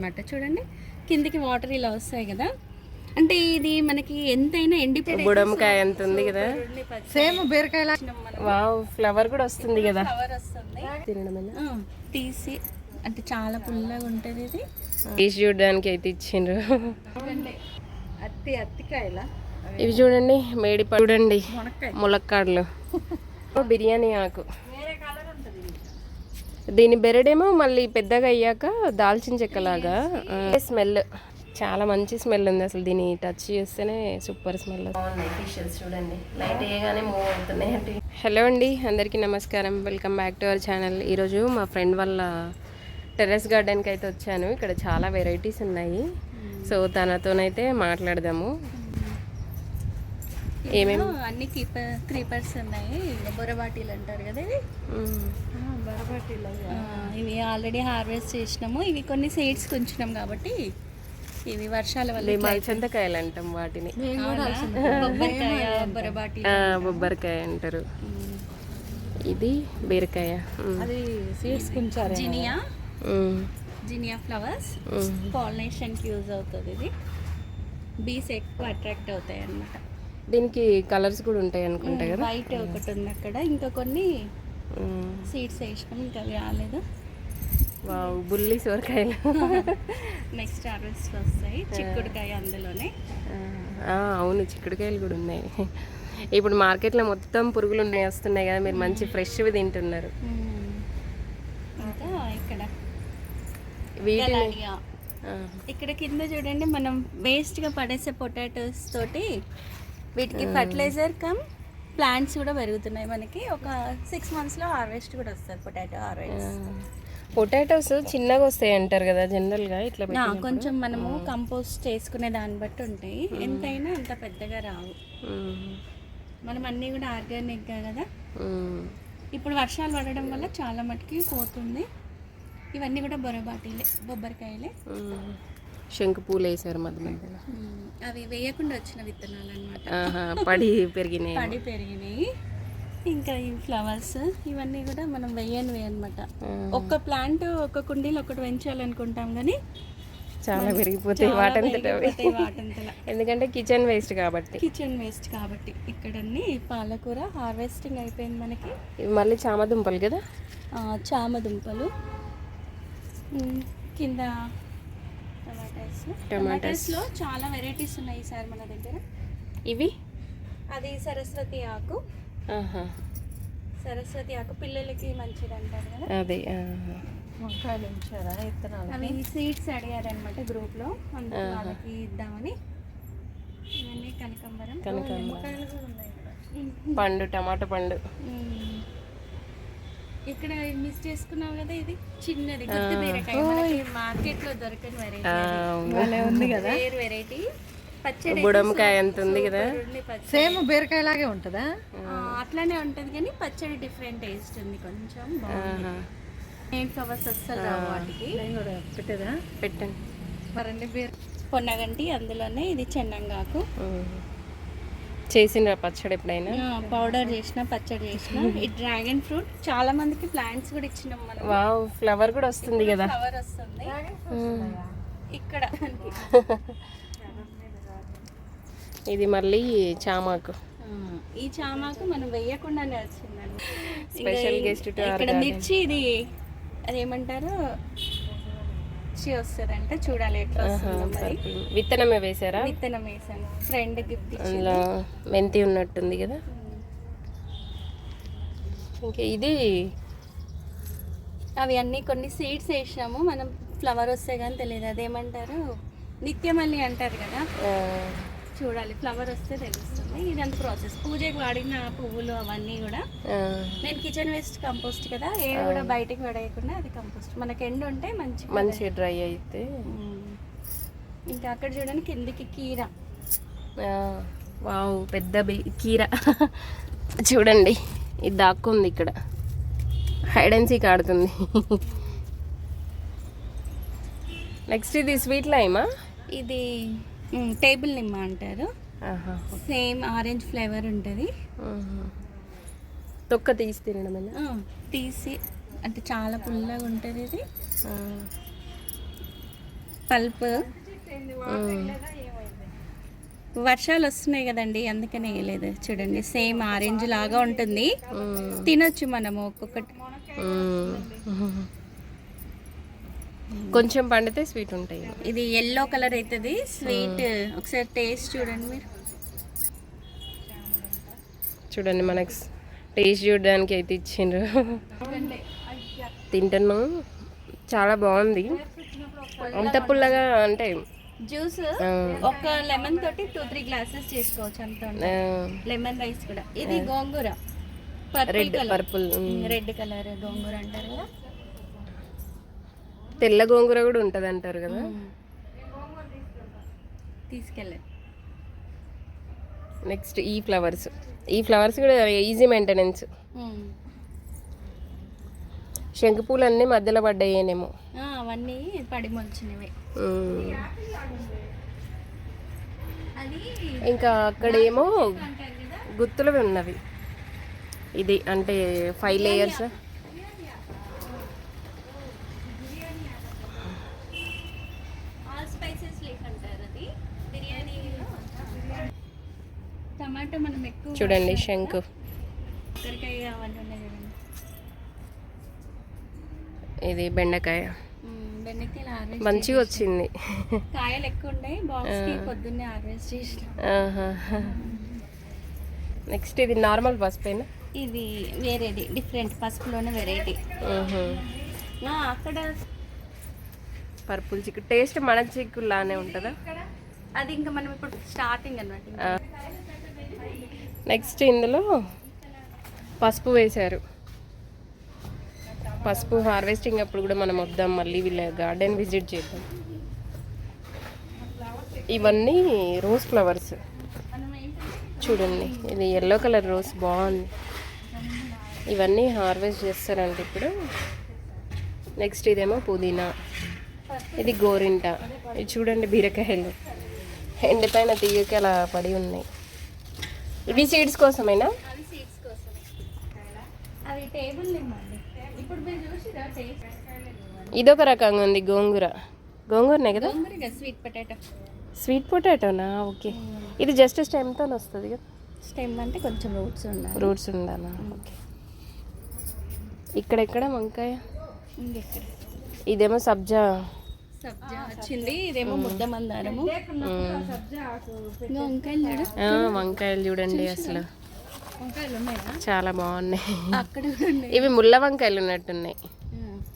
అన్నమాట. చూడండి కిందికి వాటర్ ఇలా వస్తాయి కదా. అంటే ఇది మనకి ఎంతైనా ఎండిపోయి బుడంకాయ ఎంత ఉంది కదా? సేమ్ బీరకాయలా వావ్ ఫ్లవర్ కూడా వస్తుంది కదా. తీసి అంటే చాలా పుల్లగా ఉంటుంది ఇది. తీసి చూడడానికి అయితే ఇచ్చిండ్రు. అత్తి అత్తికాయలా. ఇవి చూడండి మేడి చూడండి ములక్కాడలు. బిర్యానీ ఆకు. దీని బెరడేమో మళ్ళీ పెద్దగా అయ్యాక దాల్చిన చెక్కలాగా స్మెల్. చాలా మంచి స్మెల్ ఉంది అసలు దీన్ని టచ్ చేస్తేనే సూపర్ స్మెల్ ఫిషెస్ చూడండి. లైట్ వేయగానే మూవ్ అవుతున్నాయి హలో అండి అందరికీ నమస్కారం. Welcome back to our channel ఈరోజు మా ఫ్రెండ్ వాళ్ళ టెర్రస్ గార్డెన్కి అయితే వచ్చాను. ఇక్కడ చాలా వెరైటీస్ ఉన్నాయి. సో తనతోనైతే మాట్లాడదాము. ఏమేమి అన్ని క్రీపర్ క్రీపర్స్ ఉన్నాయి. బొరబాటీలు అంటారు కదా ఇవి. ఆ, ఇవి ఆల్రెడీ హార్వెస్ట్ చేసినాము. ఇవి కొన్ని సీడ్స్ ఉంచినాం కాబట్టి ఇవి వర్షాల వల్ల మేము అలసందకాయలు అంటాం వాటిని. బొబ్బరికాయ బొరబాటి ఆ, బొబ్బరికాయ అంటారు. ఇది బీరకాయ. అది సీడ్స్ కుంచారు జినియా. Zinnia flowers. పాలినేషన్కి యూజ్ అవుతుంది ఇది. బీస్ ఎక్కువ అట్రాక్ట్ అవుతాయి అన్నమాట దీనికి కలర్స్ కూడా ఉంటాయి అనుకుంటా కదా? వైట్ ఒకటి ఉంది అక్కడ. ఇంకా కొన్ని. సీడ్స్ వేసినాం ఇంకా అవి రాలేదు. బుల్లి సొరకాయలు. నెక్స్ట్ హార్వెస్ట్ వస్తాయి చిక్కుడుకాయ అందులోనే. అవును చిక్కుడుకాయలు కూడా ఉన్నాయి. ఇప్పుడు మార్కెట్లో మొత్తం పురుగులు ఉన్నాయి వస్తున్నాయి కదా మీరు మంచి ఫ్రెష్వి తింటున్నారు. ఇంకా ఇక్కడ ఇక్కడ కింద చూడండి మనం వేస్ట్గా పడేసే పొటాటోస్ తోటి వీటికి ఫర్టిలైజర్ కమ్ ప్లాంట్స్ కూడా పెరుగుతున్నాయి మనకి. ఒక సిక్స్ మంత్స్లో హార్వెస్ట్ కూడా వస్తుంది పొటాటో హార్వెస్ట్ పొటాటోస్ చిన్నగా వస్తాయి అంటారు కదా జనరల్గా ఇట్లా కొంచెం మనము కంపోస్ట్ చేసుకునే దాన్ని బట్టి ఉంటాయి. ఎంతైనా అంత పెద్దగా రావు. మనం అన్నీ కూడా ఆర్గానిక్గా కదా. ఇప్పుడు వర్షాలు పడడం వల్ల చాలా మటుకి పోతుంది. ఇవన్నీ కూడా బొరబాటీలే బొబ్బరికాయలే. శంకు పూలు వేసారు మధ్య మధ్యలో. అవి వేయకుండా వచ్చిన విత్తనాలు అనమాట పడి పెరిగినాయి. పడి పెరిగినాయి. ఇంకా ఈ ఫ్లవర్స్ ఇవన్నీ కూడా మనం వేయనివి అనమాట ఒక్క ప్లాంట్ ఒక కుండీలో ఒకటి పెంచాలనుకుంటాం కానీ చాలా పెరిగిపోతాయి వాటంతట ఎందుకంటే కిచెన్ వేస్ట్ కాబట్టి. కిచెన్ వేస్ట్ కాబట్టి. ఇక్కడన్నీ పాలకూర హార్వెస్టింగ్ అయిపోయింది మనకి. మళ్ళీ చామ దుంపలు కదా చామ దుంపలు కింద టమాటాస్లో చాలా వెరైటీస్ ఉన్నాయి సార్ మన దగ్గర. ఇవి? అది సరస్వతి ఆకు. సరస్వతి ఆకు పిల్లలకి మంచిది అంటారు కదా? అదే. వంకాయలు ఉంచారా? విత్తనాలు? అవి సీడ్స్ అడిగారనమాట గ్రూప్లో. వాళ్ళకి ఇద్దామని. ఇవన్నీ కనకంబరం. కనకాంబరం. నిమ్మకాయలు కూడా ఉన్నాయి ఇక్కడ. పండు టమాటా పండు. ఇక్కడ మిస్ చేసుకున్నావు కదా ఇది? చిన్నది. గుత్తి బీరకాయ. మనకి మార్కెట్లో దొరకని వెరైటీ. ఉంది కదా. వేరు వెరైటీ పచ్చడి బుడంకాయ ఎంత ఉంది కదా? సేమ్ బీరకాయలాగే ఉంటుందా? ఆ, అట్లానే ఉంటది కానీ పచ్చడి డిఫరెంట్ టేస్ట్ ఉంది కొంచెం. బాగుంది. ఆహా. నేను కవర్స్ అస్సలు వాటికి? పెట్టేదా? పెట్టండి. మరండి బీర పొన్నగంటి అందులోనే ఇది చెన్నంగాకు. చేసిండ్రా పచ్చడి ఎప్పుడైనా? పౌడర్ చేసిన పచ్చడి చేసిన. ఈ డ్రాగన్ ఫ్రూట్ చాలా మందికి ప్లాంట్స్ కూడా ఇచ్చినాం మనం. వావ్ ఫ్లవర్ కూడా వస్తుంది కదా. ఫ్లవర్ వస్తుంది. ఇక్కడ ఇది మళ్ళీ చామాకు. ఈ చామాకు మనం వేయకుండానే వచ్చిందండి to our ఇక్కడ. మిర్చి ఇది అదేమంటారు? మిర్చి వస్తుందంట చూడాలి ఎట్లా వస్తుందో విత్తనమే వేసారా? విత్తనం వేసాను. ఫ్రెండ్ గిఫ్ట్ అందులో మెంతి ఉన్నట్టుంది కదా. ఇంకా ఇది అవి అన్నీ కొన్ని సీడ్స్ వేసినాము. మనం ఫ్లవర్ వస్తే కానీ తెలియదు. అదేమంటారు? నిత్యమల్లి అంటారు కదా. చూడాలి. ఫ్లవర్ వస్తే తెలుస్తుంది. ఇదంతా ప్రాసెస్ పూజకి వాడిన పువ్వులు అవన్నీ కూడా నేను కిచెన్ వేస్ట్ కంపోస్ట్ కదా ఏవి కూడా బయటికి పడేయకుండా అది కంపోస్ట్ మనకి ఎండు ఉంటే మంచి మంచిగా డ్రై అయితే. ఇంకా అక్కడ చూడండి కిందికి కీర. వావ్ పెద్ద కీర. చూడండి ఇది దాక్కుంది ఇక్కడ. హైడ్ అండ్ సీక్ ఆడుతుంది. నెక్స్ట్ ఇది స్వీట్ లైమా ఇది టేబుల్ నిమ్మ అంటారు. సేమ్ ఆరెంజ్ ఫ్లేవర్ ఉంటుంది. తొక్క తీసి తినడమేనా ఆ, తీసి అంటే చాలా పుల్లగా ఉంటుంది ఇది. పల్ప్. వర్షాలు వస్తున్నాయి కదండి అందుకని వేయలేదు. చూడండి సేమ్ ఆరెంజ్ లాగా ఉంటుంది. తినొచ్చు మనము ఒక్కొక్కటి. కొంచెం పండితే స్వీట్ ఉంటాయి. ఇది ఎల్లో కలర్ అవుతుంది స్వీట్ ఒకసారి టేస్ట్ చూడండి మీరు. చూడండి మనకు టేస్ట్ చూడడానికి అయితే ఇచ్చిండ్రు. తింటున్నాం చాలా బాగుంది. అంత పుల్లగా అంటే జ్యూస్ ఒక లెమన్ తోటి టూ త్రీ గ్లాసెస్ చేసుకోవచ్చు అంత లెమన్ రైస్ కూడా. ఇది గోంగూర. Red colour purple. Red colour గోంగూర అంటారు కదా. తెల్ల గోంగూర కూడా ఉంటుంది అంటారు కదా తీసుకెళ్ళండి నెక్స్ట్ ఈ ఫ్లవర్స్. ఈ ఫ్లవర్స్ కూడా ఈజీ మెయింటెనెన్స్ శంకు పూలు అన్నీ మధ్యలో పడ్డాయేనేమో. ఆ, అవన్నీ పడి మొలిచినవి. ఇంకా అక్కడేమో అంటారు కదా? గుత్తులు ఉన్నవి. ఇది అంటే ఫైవ్ లేయర్స్ టమాటో మనం ఎక్కువ చూడండి శంకు. కాకరకాయ అవన్నీ ఉన్నాయి చూడండి ఇది బెండకాయ. బెండకాయలు మంచిగా వచ్చింది. కాయలు ఎక్కువ ఉన్నాయి బాక్స్కి పొద్దున్నే హార్వెస్ట్ చేసిన. నెక్స్ట్ ఇది నార్మల్ పసుపేనా? ఇది వేరేది డిఫరెంట్ పసుపులోనే వెరైటీ అక్కడ పర్పుల్ చిక్కు. టేస్ట్ మన చిక్కు లానే ఉంటుందా? అది ఇంకా మనం ఇప్పుడు స్టార్టింగ్ అన్నమాట నెక్స్ట్ ఇందులో పసుపు వేశారు. పసుపు హార్వెస్టింగ్ అప్పుడు కూడా మనం వద్దాం మళ్ళీ వీళ్ళ గార్డెన్ విజిట్ చేద్దాం. ఇవన్నీ రోజ్ ఫ్లవర్స్. చూడండి ఇది ఎల్లో కలర్ రోజ్ బాగుంది. ఇవన్నీ హార్వెస్ట్ చేస్తారంట ఇప్పుడు. నెక్స్ట్ ఇదేమో పుదీనా. ఇది గోరింట. ఇది చూడండి బీరకాయలు. ఎండిపైన తీగకి అలా పడి ఉన్నాయి. ఇవి సీడ్స్ కోసమేనా? అవి సీడ్స్ కోసం అవి టేబుల్ లేమండి. ఇప్పుడు మీరు చూసిరా టేస్ట్ ఇదొక రకంగా ఉంది గోంగూర. గోంగూరనే కదా? స్వీట్ పొటాటో స్వీట్ పొటాటోనా ఓకే. ఇది జస్ట్ స్టెమ్తో వస్తుంది కదా? స్టెమ్ అంటే కొంచెం రూట్స్ ఉండాలి. రూట్స్ ఉండాలా? ఓకే. ఇక్కడెక్కడ వంకాయ? ఇదేమో సబ్జా సబ్జా వచ్చింది. ఇదేమో ముద్ద మందారము ఇంకా వంకాయలు చూడు. ఆ, వంకాయలు చూడండి అసలు. వంకాయలు ఉన్నాయా? చాలా బాగున్నాయి. అక్కడ ఇవి ముళ్ళ వంకాయలు ఉన్నట్టున్నాయి.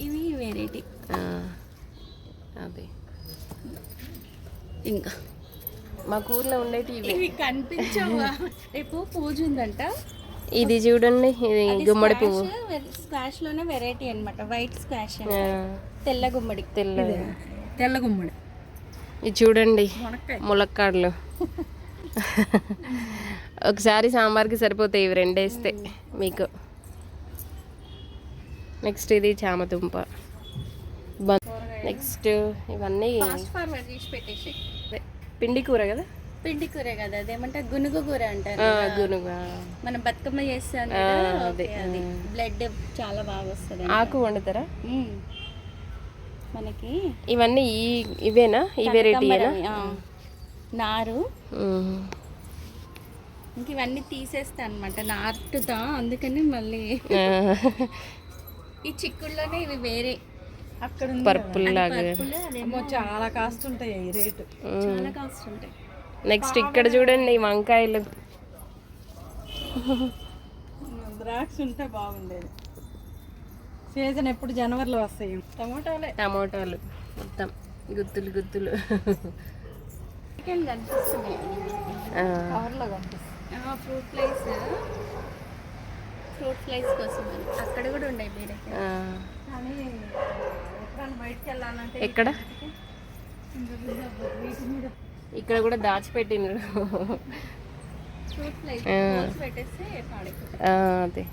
ఇవి వెరైటీ. అదే. ఇంకా. మా ఊర్లో ఉండేటి ఇవి. ఇవి కనిపించవా? రేపు పూజ ఉందంట. ఇది చూడండి ఇది గుమ్మడి పువ్వు. స్క్వాష్లోనే వెరైటీ అన్నమాట. వైట్ స్క్వాష్ తెల్ల గుమ్మడి. తెల్ల తెల్ల గుమ్మడి. ఇది చూడండి ములక్కాడలు. ఒకసారి సాంబార్కి సరిపోతాయి ఇవి రెండు వేస్తే మీకు. నెక్స్ట్ ఇది చామదుంప నెక్స్ట్ ఇవన్నీ పిండి కూర కదా? పిండి కూర కదా అదేమంటే గునుగు కూర అంటారు. గునుగా. మనం బతుకమ్మ చేస్తాం బ్లడ్ చాలా బాగా వస్తుంది ఆకు వండుతారా. మనకి ఇవన్నీ ఈ ఇవేనా? ఈ వెరైటీనా. నారు. ఇంక ఇవన్నీ తీసేస్తా అనమాట నాటుతా అందుకని మళ్ళీ ఈ చిక్కుల్లోనే ఇవి వేరే. అక్కడ పర్పుల్ లాగా. చాలా కాస్ట్ ఉంటాయి ఈ రేటు. చాలా కాస్ట్ ఉంటాయి నెక్స్ట్ ఇక్కడ చూడండి ఈ వంకాయలు. ద్రాక్ష ఉంటే బాగుండేది. సీజన్ ఎప్పుడు జనవరిలో వస్తాయి? టమాటాలే. టమోటాలు. మొత్తం గుత్తులు గుత్తులు. కవర్లో కనిపిస్తుంది. Fruit flies. ఫ్రూట్ ఫ్లైస్ కోసం. అక్కడ కూడా ఉన్నాయి బీరకాయ. ఆ. కానీ బయటకు వెళ్ళాలంటే ఎక్కడ? ఇక్కడ కూడా దాచిపెట్టిండ్రు. ఫ్రూట్ ఫ్లైస్ ఆ, అదే.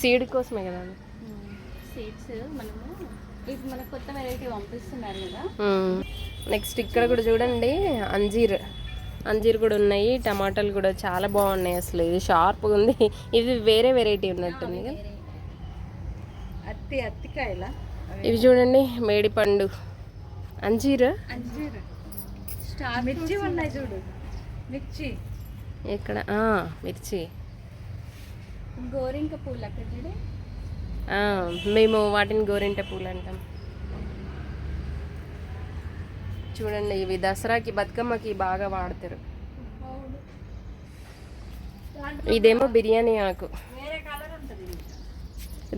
సీడ్ కోసమే కదా. సీడ్స్ మనము ఇప్పుడు మనకు కొత్త వెరైటీ పంపిస్తున్నారు కదా. నెక్స్ట్ ఇక్కడ కూడా చూడండి అంజీర్. అంజీర్ కూడా ఉన్నాయి టమాటాలు కూడా చాలా బాగున్నాయి అసలు. ఇది షార్ప్గా ఉంది. ఇది వేరే వెరైటీ ఉన్నట్టుంది కదా. అత్తి అత్తికాయల? ఇవి చూడండి మేడి పండు అంజీరా. స్టార్ మిర్చి ఉన్నాయి. చూడు. మిర్చి. ఎక్కడ? ఆ, మిర్చి. గోరింక పూలు అక్కడ చూడే. ఆ, మేము వాటిని గోరింట పూలు అంటాం. చూడండి ఇవి దసరాకి బతుకమ్మకి బాగా వాడతారు. ఇదేమో బిర్యానీ ఆకు.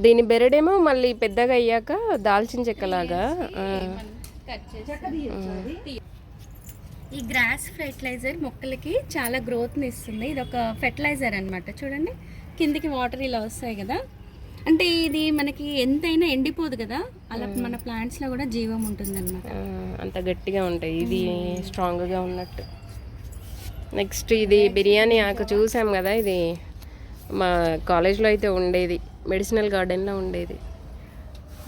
దీని బెరడేమో మళ్ళీ పెద్దగా అయ్యాక దాల్చిన చెక్కలాగా ఈ గ్రాస్ ఫెర్టిలైజర్ మొక్కలకి చాలా గ్రోత్ని ఇస్తుంది. ఇది ఒక ఫెర్టిలైజర్ అన్నమాట. చూడండి కిందికి వాటర్ ఇలా వస్తాయి కదా. అంటే ఇది మనకి ఎంతైనా ఎండిపోదు కదా? అలా మన plants లో కూడా జీవం ఉంటుంది అనమాట అంత గట్టిగా ఉంటాయి. ఇది స్ట్రాంగ్గా ఉన్నట్టు. నెక్స్ట్ ఇది బిర్యానీ ఆకు చూసాం కదా ఇది? మా కాలేజ్లో అయితే ఉండేది. మెడిసినల్ గార్డెన్లో ఉండేది.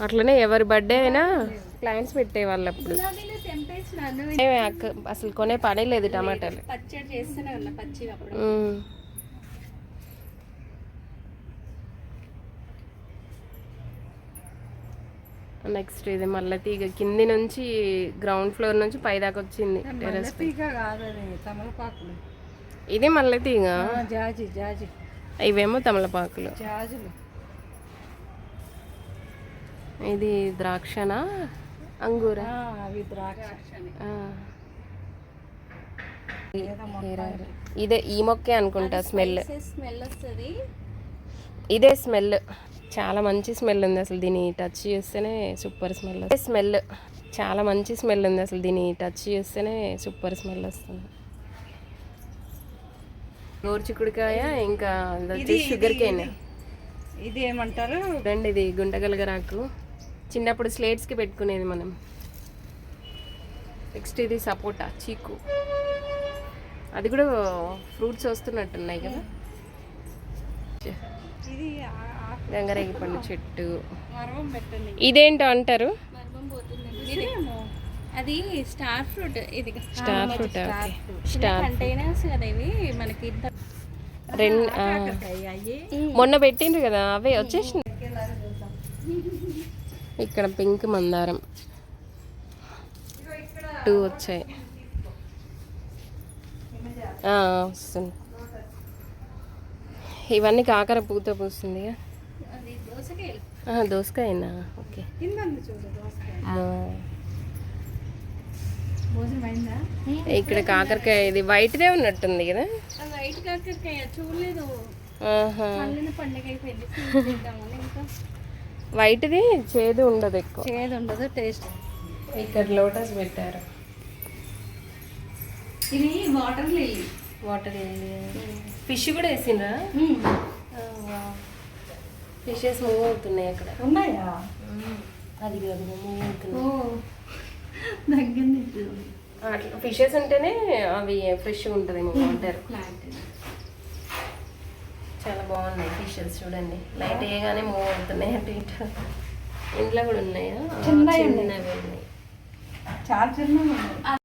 అట్లనే ఎవరి బర్త్డే అయినా ప్లాంట్స్ పెట్టేవాళ్ళు అప్పుడు అసలు కొనే పనే లేదు టమాటాలు పచ్చడి చేస్తూనే ఉన్నా పచ్చి అప్పుడు ఉమ్. నెక్స్ట్ ఇది మళ్ళీ తీగ కింది నుంచి గ్రౌండ్ ఫ్లోర్ నుంచి పై దాకా వచ్చింది తమలపాకులు. ఇది మళ్ళీ తీగ? జాజి జాజి. ఇవేమో తమలపాకులు. జాజులు. ఇది ద్రాక్షనా? అంగూరా? అవి ద్రాక్ష. ఇదే ఈ మొక్కే అనుకుంటా స్మెల్. స్మెల్ వస్తుంది. ఇదే స్మెల్. చాలా మంచి స్మెల్ ఉంది అసలు దీన్ని టచ్ చేస్తేనే సూపర్ స్మెల్ స్మెల్ చాలా మంచి స్మెల్ ఉంది అసలు దీన్ని టచ్ చేస్తేనే సూపర్ స్మెల్ వస్తుంది. గోరుచిక్కుడికాయ ఇంకా షుగర్ కేన్ ఇది ఏమంటారు? రండి ఇది గుంటగలగరాకు. చిన్నప్పుడు స్లేట్స్కి పెట్టుకునేది మనం. నెక్స్ట్ ఇది సపోటా చీకు. అది కూడా ఫ్రూట్స్ వస్తున్నట్టున్నాయి కదా. ఇది గంగరేగి పండు చెట్టు. ఇదేంటో అంటారు? అది స్టార్ ఫ్రూట్. ఇది స్టార్ ఫ్రూట్. స్టార్ కంటైనర్స్ కదా ఇవి? మనకి రెండు మొన్న పెట్టిండ్రు కదా అవే వచ్చేసింది ఇక్కడ పింక్ మందారం. టూ వచ్చాయి. వస్తుంది. ఇవన్నీ కాకర పూత పూస్తుంది దోసకాయనా? ఓకే. ఇక్కడ కాకరకాయ ఇది వైట్దే ఉన్నట్టుంది కదా? వైట్ కాకరకాయ చూడలేదు. వైట్ది చేదు ఉండదు ఎక్కువ. చేదు ఉండదు టేస్ట్. ఇక్కడ లోటస్ పెట్టారు. ఇది వాటర్ లిల్లీ. వాటర్ ఫిష్ కూడా వేసిండ్రా? ఫిషెస్ మూవ్ అవుతున్నాయి అక్కడ ఉన్నాయా? అది కాదు మూవ్ అవుతున్నాయి అట్లా ఫిషెస్ ఉంటేనే అవి ఫ్రెష్గా ఉంటుంది వాటర్ ప్లాంట్ చాలా బాగున్నాయి ఫిషెస్ చూడండి. లైట్ వేయగానే మూవ్ అవుతున్నాయి అటు. ఇటు ఇంట్లో కూడా ఉన్నాయా? చిన్నవి ఉన్నాయి. చాలా